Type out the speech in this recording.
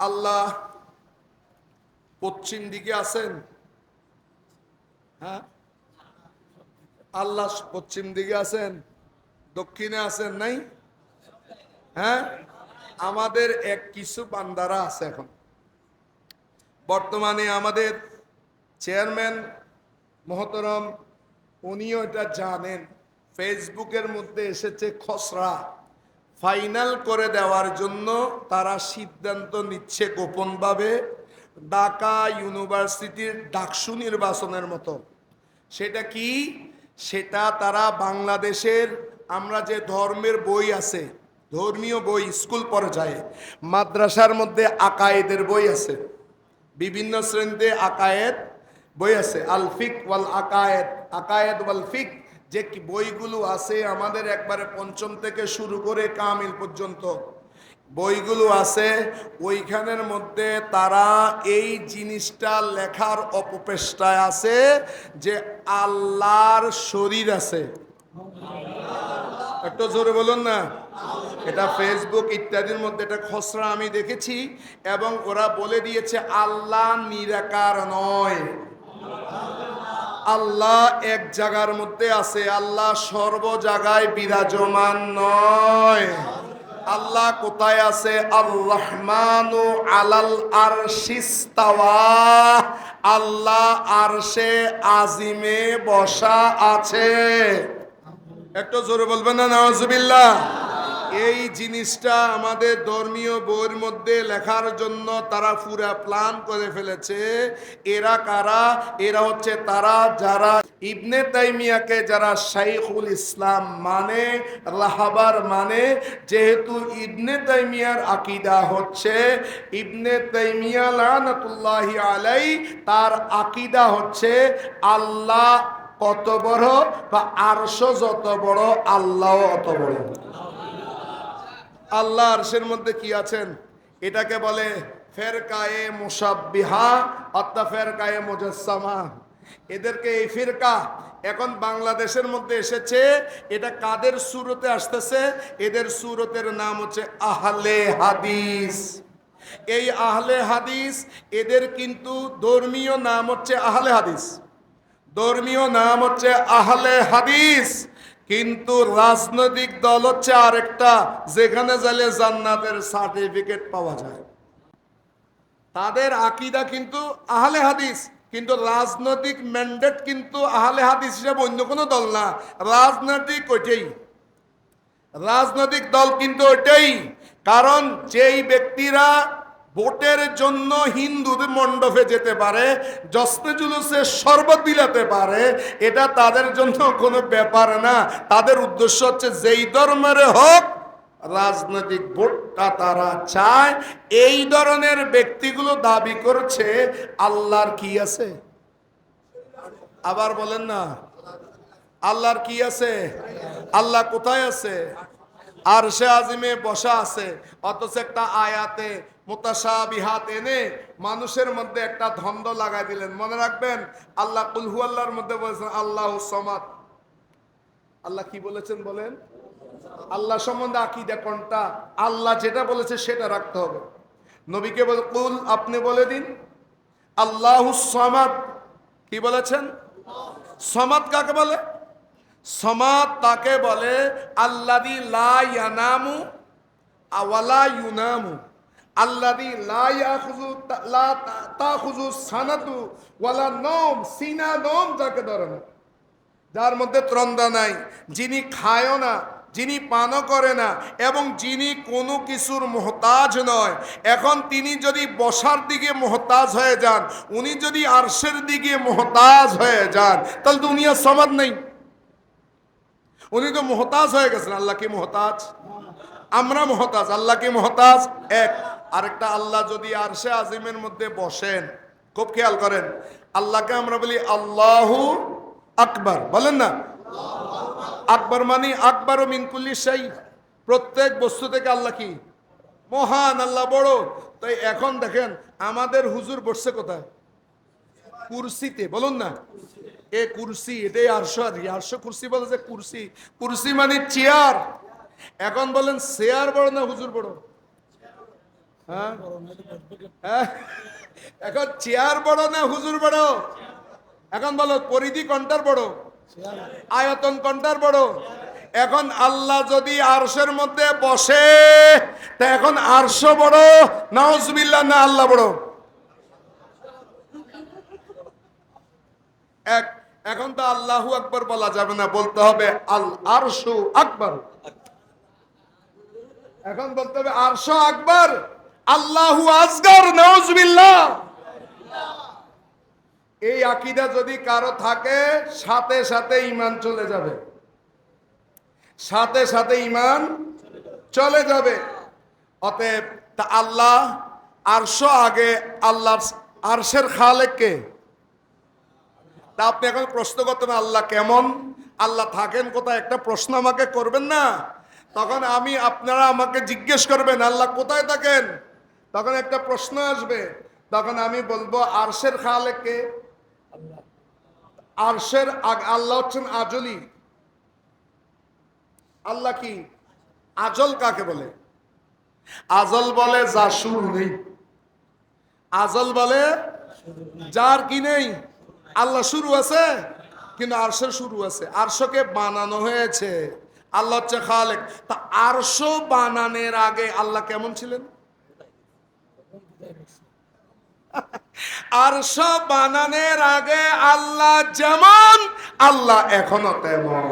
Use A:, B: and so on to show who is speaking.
A: আল্লাহ পশ্চিম দিকে আছেন। হ্যাঁ? আল্লাহ পশ্চিম দিকে আছেন, দক্ষিণে আছেন নাই? হ্যাঁ? আমাদের এক কিছু বান্দারা আছে এখন। বর্তমানে আমাদের চেয়ারম্যান মহতরম, উনিও এটা জানেন। ফেসবুকের মধ্যে এসেছে খসড়া। ফাইনাল করে দেওয়ার জন্য তারা সিদ্ধান্ত নিচ্ছে গোপনভাবে ঢাকা ইউনিভার্সিটির ডাকসু নির্বাচনের মতো। সেটা কি? সেটা তারা বাংলাদেশের, আমরা যে ধর্মের বই আছে, ধর্মীয় বই স্কুল পর্যায়ে, মাদ্রাসার মধ্যে আকায়েদের বই আছে, বিভিন্ন শ্রেণীতে আকায়েদ বই আছে, আল ফিক ওয়াল আকায়েদ আকায়েদ ওয়াল ফিক যে বইগুলো আছে আমাদের একবারে পঞ্চম থেকে শুরু করে কামিল পর্যন্ত। বইগুলো আছে, ওইখানের মধ্যে তারা এই জিনিসটা লেখার অপচেষ্টায় আছে যে আল্লাহর শরীর আছে। একটু জোরে বলুন না। এটা ফেসবুক ইত্যাদির মধ্যে এটা খসড়া আমি দেখেছি এবং ওরা বলে দিয়েছে, আল্লাহ নিরাকার নয়। আল্লাহ এক জায়গার মধ্যে আছে, আল্লাহ সর্ব জায়গায় বিরাজমান নয়। আল্লাহ কোথায় আছে? আর রহমানু আলাল আরশিস্তাওয়া আল্লাহ আরশে আজিমে বসা আছে। একটু জোরে বলবেন না নওয়াজুবিল্লাহ এই জিনিসটা আমাদের ধর্মীয় বইয়ের মধ্যে লেখার জন্য তারা পুরা প্ল্যান করে ফেলেছে। এরা কারা? এরা হচ্ছে তারা যারা ইবনে তাইমিয়াকে যারা শাইখুল ইসলাম মানে রাহাবার মানে যেহেতু ইবনে তাইমিয়ার আকিদা হচ্ছে, ইবনে তাইমিয়া লানাতুল্লাহি আলাই তার আকিদা হচ্ছে আল্লাহ কত বড় বা আরশো যত বড় আল্লাহ অত বড়। আল্লাহ আরশের মধ্যে কি আছেন? এটাকে বলে ফেরকায়ে মুসাব্বিহা অর্থাৎ ফেরকায়ে মুজাসসামা। এদেরকে এই ফিরকা এখন বাংলাদেশের মধ্যে এসেছে। এটা কাদের সুরতে আসতেছে? এদের সুরতের নাম হচ্ছে আহলে হাদিস। এই আহলে হাদিস, এদের কিন্তু ধর্মীয় নাম হচ্ছে আহলে হাদিস। ধর্মীয় নাম হচ্ছে আহলে হাদিস। কিন্তু রাজনৈতিক দল হচ্ছে আরেকটা, যেখানে গেলে জান্নাতের সার্টিফিকেট পাওয়া যায়। তাদের আকিদা কিন্তু আহলে হাদিস, কিন্তু রাজনৈতিক ম্যান্ডেট কিন্তু আহলে হাদিস হিসেবে অন্য কোনো দল না। রাজনৈতিক ওইটাই। রাজনৈতিক দল কিন্তু ওইটাই। কারণ যেই ব্যক্তিরা ভোটের জন্য হিন্দুদের মণ্ডপে যেতে পারে, জশ্নে জুলুসে শরবত বিলাতে পারে, এটা তাদের জন্য কোনো ব্যাপার না। তাদের উদ্দেশ্য হচ্ছে যেই ধর্মের হোক, রাজনৈতিক ভোটটা তারা চায়। এই ধরনের ব্যক্তিগুলো দাবি করছে, আল্লাহর কি আছে? আবার বলেন না, আল্লাহর কি আছে? আল্লাহ কোথায় আছে? আর সে আজিমে বসা আছে, অথচ একটা আয়াতে মোতাসাবিহাত এনে মানুষের মধ্যে একটা ধন্দ লাগাই দিলেন। মনে রাখবেন, আল্লাহ কুলহু আল্লাহর মধ্যে বলেছেন, আল্লাহ সমাদ। আল্লাহ কি বলেছেন বলেন? আল্লাহ সম্বন্ধে আকিদা কোনটা? আল্লাহ যেটা বলেছে সেটা রাখতে হবে। নবীকে বল, কুল আপনি বলে দিন। আল্লাহ সমাদ, কি বলেছেন? সমাদ কাকে বলে? সমাদ তাকে বলে, আল্লাদি লা ইয়ানামু আওয়ালা ইউনামু। আল্লাদি লা ইয়াখুযু লা তা- সানাতু ওয়ালা নওম। সিনা নওম যাকে যার মধ্যে ত্রন্দা নাই। যিনি খায়ও না, যিনি পানও করে না, এবং যিনি কোনো কিছুর মোহতাজ নয়। এখন তিনি যদি বসার দিকে মোহতাজ হয়ে যান, উনি যদি আরশের দিকে মোহতাজ হয়ে যান, তাহলে আর সমাদ নেই। উনি তো মোহতাজ হয়ে গেছেন, আল্লাহ কি মোহতাজ? আমরা মোহতাজ, আল্লাহ কি মোহতাজ? এক। আরেকটা, আল্লাহ যদি আরশে আজিমের মধ্যে বসেন, খুব খেয়াল করেন, আল্লাহকে আমরা বলি আল্লাহু আকবার, বলেন না? আকবর মানে আকবর ও মিনকুল্লি সেই প্রত্যেক বস্তু থেকে আল্লাহ কি? মহান, আল্লাহ বড়। তাই এখন দেখেন, আমাদের হুজুর বসছে কোথায়? কুরসিতে, বলুন না? এ কুরসি এটাই আরশো আর। আরশো কুরসি বলে যে কুরসি। কুরসি মানে চেয়ার। এখন বলেন চেয়ার বড় না হুজুর বড়? হ্যাঁ? হ্যাঁ? এখন চেয়ার বড় না হুজুর বড়? এখন বলো পরিধি কন্টার বড়? আয়তন কন্টার বড়? এখন আল্লাহ যদি আরশের মধ্যে বসে, তা এখন আরশ বড়, নাউজুবিল্লাহ না আল্লাহ বড়? এক এখন তো আল্লাহু আকবর বলা যাবে না, বলতে হবে আল আরশু আকবর। এখন বলতে হবে আরশ আকবার, আল্লাহু আসগর নাউজুবিল্লাহ। এই আকীদা যদি কারও থাকে, সাথে সাথে ইমান চলে যাবে। সাথে সাথে ইমান চলে যাবে। অতএব তা আল্লাহ আরশ আগে, আল্লাহর আরশের খালেক কে তা আপনি এখন প্রশ্ন করতেন আল্লাহ কেমন? আল্লাহ থাকেন কোথায়? একটা প্রশ্ন আমাকে করবেন না? তখন আমি আপনারা আমাকে জিজ্ঞেস করবেন, আল্লাহ কোথায় থাকেন? তখন একটা প্রশ্ন আসবে। তখন আমি বলব, আরশের খালেককে আরশের আগ- আল্লাহ হচ্ছেন আজলি। আল্লাহ কি? আজল কাকে বলে? আজল বলে, যা শুরু নেই। আজল বলে, যার কি নেই? আল্লাহ শুরু আছে, কিন্তু আরশের শুরু আছে। আরশকে বানানো হয়েছে। আল্লাহ হচ্ছে খালেক। তা আরশ বানানোর আগে আল্লাহ কেমন ছিলেন? আরশ বানানোর আগে আল্লাহ যেমন, আল্লাহ এখনও তেমন।